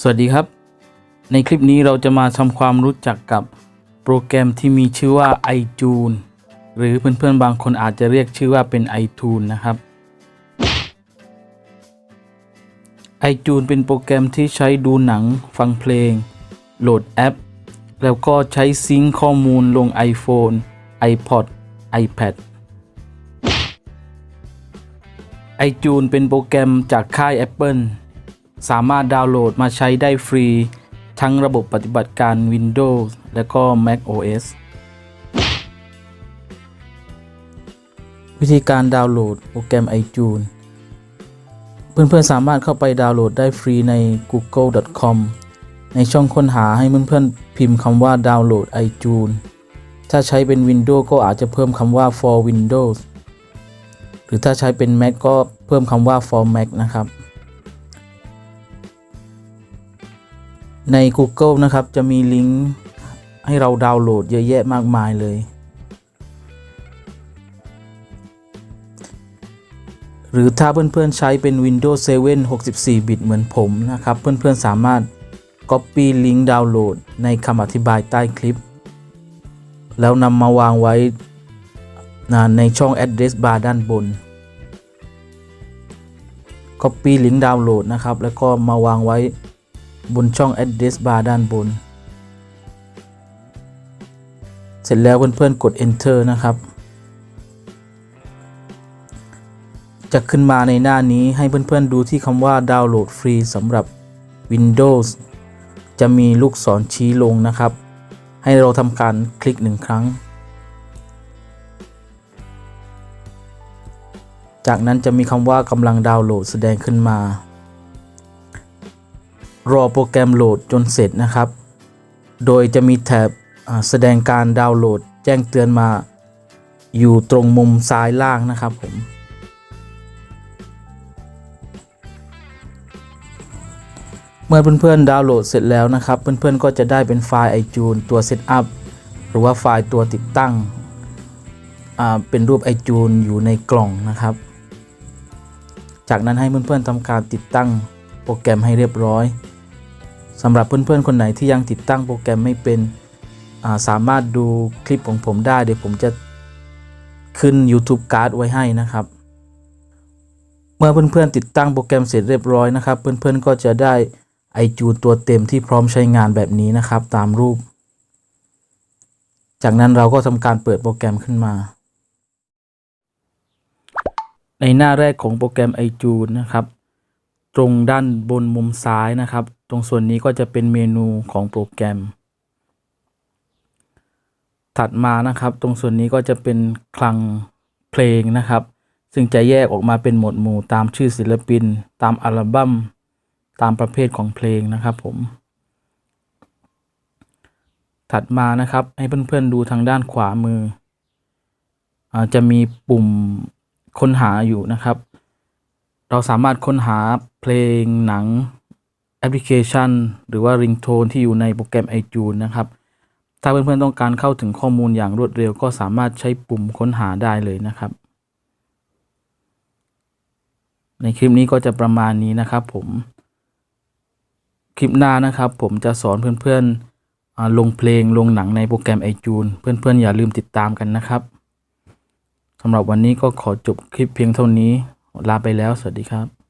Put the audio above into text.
สวัสดีครับ ในคลิปนี้เราจะมาทำความรู้จักกับโปรแกรมที่มีชื่อว่า iTunes หรือเพื่อนๆบางคนอาจจะเรียกชื่อว่าเป็น iTunes นะครับ iTunes เป็นโปรแกรมที่ใช้ดูหนัง ฟังเพลง โหลดแอป แล้วก็ใช้ซิงค์ข้อมูลลง iPhone, iPod, iPad iTunes เป็นโปรแกรมจากค่าย Apple สามารถดาวน์โหลดมาใช้ได้ฟรี ทั้งระบบปฏิบัติการ Windows และก็ Mac OS วิธีการดาวน์โหลดโปรแกรม iTunes เพื่อนๆสามารถเข้าไปดาวน์โหลดได้ฟรีใน google.com ในช่องค้นหาให้เพื่อนๆพิมพ์คำว่าดาวน์โหลด iTunes ถ้าใช้เป็น Windows ก็อาจจะเพิ่มคำว่า for Windows รือถ้าใช้เป็น Mac ก็เพิ่มคำว่า for Mac นะครับ ใน Google นะครับจะมีลิงก์ให้เราดาวน์โหลดเยอะแยะมากมายเลย หรือถ้าเพื่อนๆใช้เป็น Windows 7 64 บิตเหมือนผมนะครับ เพื่อนๆสามารถ Copy ลิงก์ดาวน์โหลดในคำอธิบายใต้คลิป แล้วนำมาวางไว้ในช่อง address bar ด้านบน Copy ลิงก์ดาวน์โหลดนะครับ แล้วก็มาวางไว้บนช่อง address bar ด้านบน เสร็จแล้วเพื่อนๆกด enter นะครับ จะขึ้นมาในหน้านี้ให้เพื่อนๆดูที่คำว่าดาวน์โหลดฟรีสำหรับ Windows จะมีลูกศรชี้ลงนะครับ ให้เราทำการคลิกหนึ่งครั้ง จากนั้นจะมีคำว่ากำลังดาวน์โหลดแสดงขึ้นมา รอโปรแกรมโหลดจนเสร็จนะครับ โดยจะมีแถบแสดงการดาวน์โหลด แจ้งเตือนมา อยู่ตรงมุมซ้ายล่างนะครับผมเมื่อเพื่อนๆดาวน์โหลดเสร็จแล้วนะครับ เพื่อนๆก็จะได้เป็นไฟล์ iTunes ตัว Setup หรือว่าไฟล์ตัวติดตั้ง เป็นรูป iTunes อยู่ในกล่องนะครับ จากนั้นให้เพื่อนๆทำการติดตั้งโปรแกรมให้เรียบร้อยสำหรับเพื่อนๆคนไหนที่ยังติดตั้งโปรแกรมไม่เป็นาสามารถดูคลิปของผมได้เดี๋ยวผมจะขึ้น YouTube Card ไว้ให้นะครับ เมื่อเพื่อนๆติดตั้งโปรแกรมเสร็จเรียบร้อยนะครับ เพื่อนๆก็จะได้ iTunes ตัวเต็มที่พร้อมใช้งานแบบนี้นะครับ ตามรูป จากนั้นเราก็ทำการเปิดโปรแกรมขึ้นมา ในหน้าแรกของโปรแกรม iTunes นะครับ ตรงด้านบนมุมซ้ายนะครับ ตรงส่วนนี้ก็จะเป็นเมนูของโปรแกรม ถัดมานะครับ ตรงส่วนนี้ก็จะเป็นคลังเพลงนะครับ ซึ่งจะแยกออกมาเป็นหมวดหมู่ตามชื่อศิลปิน ตามอัลบั้ม ตามประเภทของเพลงนะครับผม ถัดมานะครับให้เพื่อนๆดูทางด้านขวามืออจะมีปุ่ม ค้นหาอยู่นะครับ เราสามารถค้นหาเพลงหนังแอปพลิเคชัน หรือว่าริงโทนที่อยู่ในโปรแกรม iTunes นะครับ ถ้าเพื่อนๆต้องการเข้าถึงข้อมูลอย่างรวดเร็ว ก็สามารถใช้ปุ่มค้นหาได้เลยนะครับ ในคลิปนี้ก็จะประมาณนี้นะครับผมคลิปหน้านะครับ ผมจะสอนเพื่อนๆลงเพลงลงหนังในโปรแกรม iTunes เพื่อนๆอย่าลืมติดตามกันนะครับ สำหรับวันนี้ก็ขอจบคลิปเพียงเท่านี้ ลาไปแล้ว สวัสดีครับ